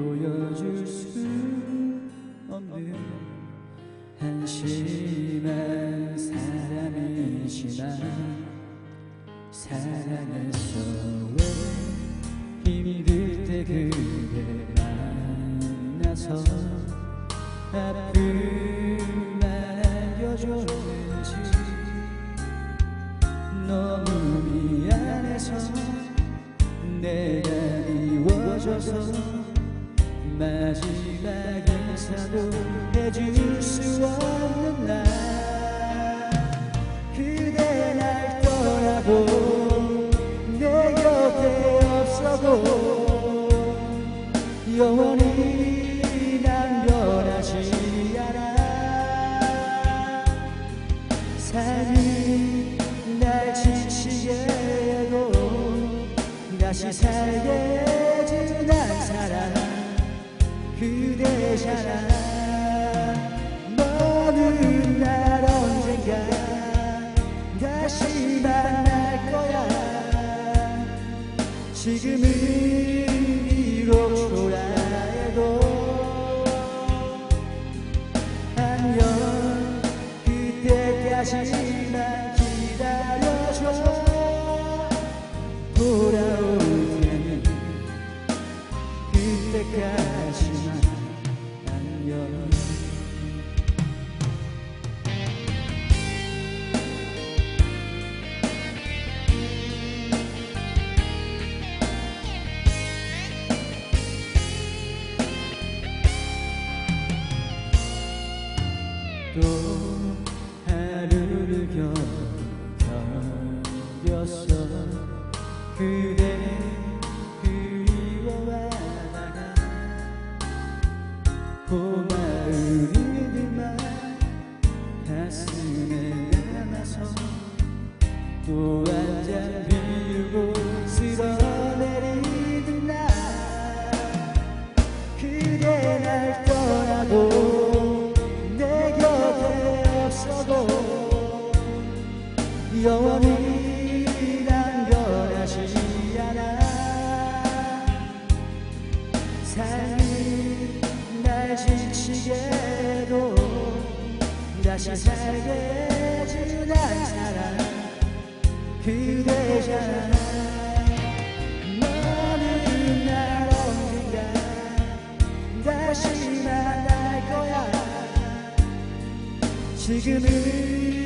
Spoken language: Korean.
보여줄 수 없는 한심한 사람이지만 사랑했어 왜 힘들 때 그대 만나서 아픔만 안겨줬는지 너무 미안해서 내가 미워져서 마지막 인사도 해줄 수 없는 날 그대 날 떠나고 내 곁에 없어도 영원히 난 변하지 않아. 삶이 날 지치게 해도 다시 살게 그대잖아 너는 날 언젠가 다시 만날 거야. 지금은 비록 초라 해도 안녕 그때까지 choro. 영원히 난 변하지 않아. 삶이 날 지치게 해도 다시 살게 한 사람 그대잖아. 너는 날 언젠가 다시 만날 거야. 지금은